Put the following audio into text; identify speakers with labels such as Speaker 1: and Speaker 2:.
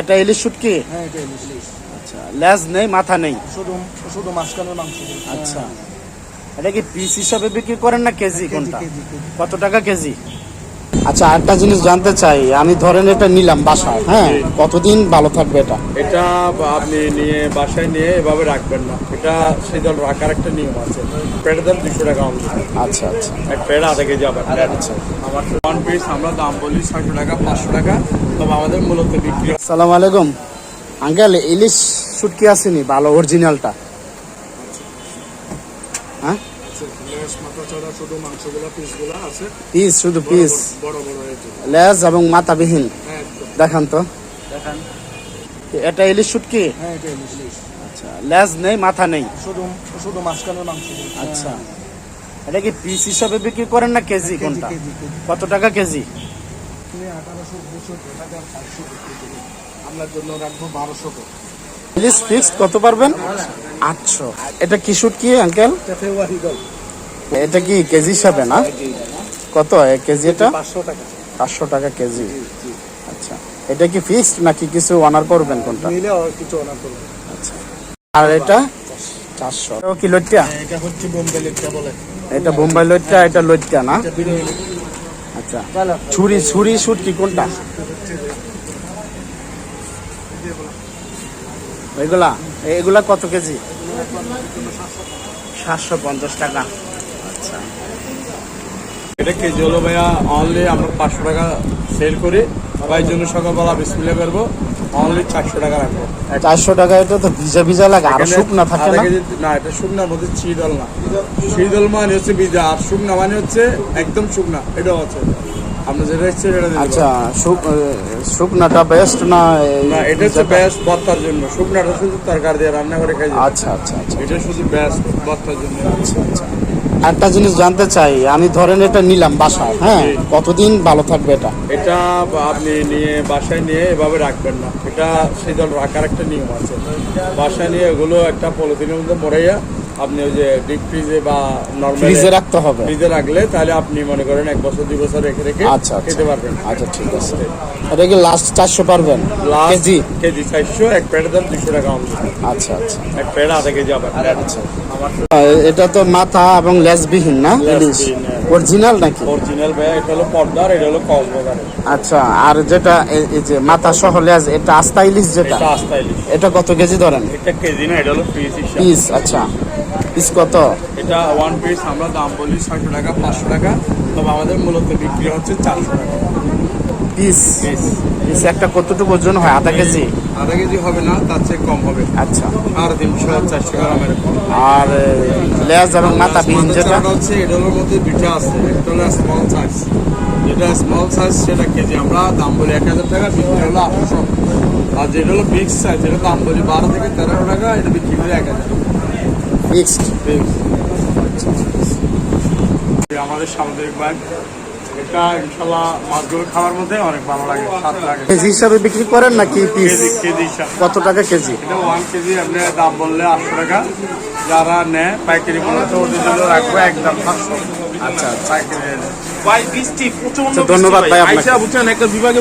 Speaker 1: এটা ইলিশ শুটকি?
Speaker 2: হ্যাঁ এটা ইলিশ
Speaker 1: আচ্ছা লেজ নেই মাথা নেই?
Speaker 2: শুধু শুধু মাঝখানের মাংস।
Speaker 1: আচ্ছা। এটা কি পিস হিসাবে বিক্রি করেন না কেজি কোনটা?
Speaker 2: KG KG.
Speaker 1: কত টাকা কেজি? আচ্ছা একটা জিনিস জানতে চাই। আমি ধরেন এটা নিলাম বাসায় হ্যাঁ? কতদিন ভালো থাকবে এটা?
Speaker 3: এটা আপনি নিয়ে বাসায় নিয়ে এভাবে রাখবেন না। এটা শীতল রাখার একটা নিয়ম আছে। পেটের দাম দুশো টাকা
Speaker 1: আচ্ছা আচ্ছা।
Speaker 3: এক পেট আধা কেজি আবার।
Speaker 1: আচ্ছা।
Speaker 3: আমার ওয়ান পিস আমরা দাম বলি ছয়শো টাকা পাঁচশো টাকা। তবে আমাদের মূলত বিক্রি
Speaker 1: সালাম আলাইকুম। আঙ্কেল ইলিশ শুটকি আসেনি ভালো অরিজিনালটা হ্যাঁ?
Speaker 2: লেস মাথা ছাড়া শুধু মাংসগুলো পিসগুলো আছে।
Speaker 1: পিস শুধু পিস লেজ এবং মাথাবিহীন।
Speaker 2: হ্যাঁ
Speaker 1: দেখান তো।
Speaker 2: দেখেন।
Speaker 1: এটা ইলিশ শুটকি?
Speaker 2: হ্যাঁ এটা ইলিশ
Speaker 1: আচ্ছা লেজ নেই মাথা নেই?
Speaker 2: শুধু শুধু মাঝখানের মাংস।
Speaker 1: আচ্ছা। এটা কি পিস হিসাবে বিক্রি করেন না কেজি
Speaker 2: কেজি
Speaker 1: কোনটা কত টাকা কেজি? ইলিশ ফিক্স কত পারবেন? আটশো। এটা কি শুটকি আঙ্কেল
Speaker 2: এটা
Speaker 1: কি কেজি হিসাবে না? কত? কেজি এটা?
Speaker 2: পাঁচশো টাকা।
Speaker 1: কেজি। আচ্ছা। এটা কি ফিক্সড নাকি কিছু অনার করবেন কোনটা?
Speaker 2: আর কিছু অনার
Speaker 1: আচ্ছা। আর এটা? চারশো। কি লইটা
Speaker 2: এটা হচ্ছে বোম্বে লিখতে বলে।
Speaker 1: এটা বোম্বাই লইটা এটা লইটা না? আচ্ছা। ছুরি ছুরি শুট কি কোনটা? এগুলা? এগুলা কত কেজি? সাতশো পঞ্চাশ টাকা। আচ্ছা।
Speaker 3: এটা কেজি হলো ভাইয়া? অনলি আমরা পাঁচশো টাকা সেল করি। ভাই জন্য সকালবেলা বিসমিল্লা করব। অনলি চারশো টাকা রাখব।
Speaker 1: চারশো টাকা এটা তো ভিজা ভিজা লাগে আর শুকনা থাকে না?
Speaker 3: না এটা শুকনার মধ্যে চিদল না। চিদল মানে হচ্ছে বিজা আর শুকনা মানে হচ্ছে একদম শুকনা। এটাও আছে। আপনি যেটা ইচ্ছে সেটা
Speaker 1: আচ্ছা শুকনাটা বেস্ট না
Speaker 3: না এটা হচ্ছে? ব্যাস ভর্তার জন্য। শুকনাটা শুধু তরকারি দিয়ে রান্না করে খাই
Speaker 1: আচ্ছা আচ্ছা আচ্ছা।
Speaker 3: এটা শুধু ব্যাস ভর্তার জন্য।
Speaker 1: একটা জিনিস জানতে চাই আমি ধরেন এটা নিলাম বাসায় হ্যাঁ? কতদিন ভালো থাকবে এটা?
Speaker 3: এটা আপনি নিয়ে বাসায় নিয়ে এভাবে রাখবেন না। এটা শীতল রাখার একটা নিয়ম আছে। বাসায় নিয়ে এগুলো একটা পলিথিনের মধ্যে মরাইয়া আপনি ওই যে ডিপ ফ্রিজে বা নরমাল
Speaker 1: ফ্রিজে রাখতে হবে।
Speaker 3: ফ্রিজে রাখলে তাহলে আপনি মনে করেন এক বছর দুই বছর রেখে রেখে
Speaker 1: আচ্ছা আচ্ছা।
Speaker 3: খেতে পারবেন।
Speaker 1: আচ্ছা ঠিক আছে। এটা কি লাস্ট চারশো পারবেন? কেজি?
Speaker 3: কেজি চারশো এক প্লেটের দাম দুশো টাকা হবে।
Speaker 1: আচ্ছা আচ্ছা।
Speaker 3: এক প্লেট আধা কেজি আবার
Speaker 1: আচ্ছা।
Speaker 3: আমার
Speaker 1: এটা তো মাথা এবং লেজবিহীন না? ইলিশ। অরিজিনাল নাকি?
Speaker 3: অরিজিনাল ভাই এটা হলো পর্দার এটা হলো কক্সবাজার।
Speaker 1: আচ্ছা আর যেটা এই যে মাথা সহ লেজ এটা আস্তা ইলিশ যেটা?
Speaker 3: এটা আস্তা ইলিশ
Speaker 1: এটা কত কেজি ধরেন?
Speaker 3: এটা কেজি না এটা হলো পিস
Speaker 1: পিস আচ্ছা। পিস কত?
Speaker 3: এটা ওয়ান পিস আমরা দাম বলি ছয়শো টাকা পাঁচশো টাকা। তবে আমাদের মূলত বিক্রি হচ্ছে চারশো টাকা।
Speaker 1: পিস?
Speaker 3: পিস
Speaker 1: পিস একটা কতটুকু ওজন হয়? আধা কেজি?
Speaker 3: আধা কেজি হবে না তার চেয়ে কম হবে।
Speaker 1: আচ্ছা।
Speaker 3: আর তিনশো চারশো গ্রাম এরকম।
Speaker 1: আর লেজ এবং মাথা বিহীন যেটা?
Speaker 3: হচ্ছে এটার মধ্যে দুইটা আছে একটা হলো স্মল সাইজ যেটা স্মল সাইজ সেটা কেজি। আমরা দাম বলি এক হাজার টাকা বিক্রি হলো আটশো। আর যেটা হলো বিগ সাইজ যেটা দাম বলি বারো থেকে তেরো টাকা এটা বিক্রি হলো এক হাজার।
Speaker 1: ফিক্সড
Speaker 3: আমাদের সামুদ্রিক ব্যাগ এটা ইনশাল্লাহ মাছগুলো খাওয়ার মধ্যে অনেক ভালো লাগে স্বাদ লাগে।
Speaker 1: কেজি হিসাবে বিক্রি করেন নাকি পিস
Speaker 3: কেজি কেজি হিসাব।
Speaker 1: কত টাকা কেজি?
Speaker 3: এটা ওয়ান কেজি আপনি দাম বললে আটশো টাকা। যারা নেয় পাইকারি মূল্য তো ওদের জন্য রাখব একদম সাতশো।
Speaker 1: আচ্ছা
Speaker 3: পাইকারি
Speaker 1: আচ্ছা, ধন্যবাদ ভাই আপনাকে।
Speaker 3: বুঝছেন একটা বিভাগে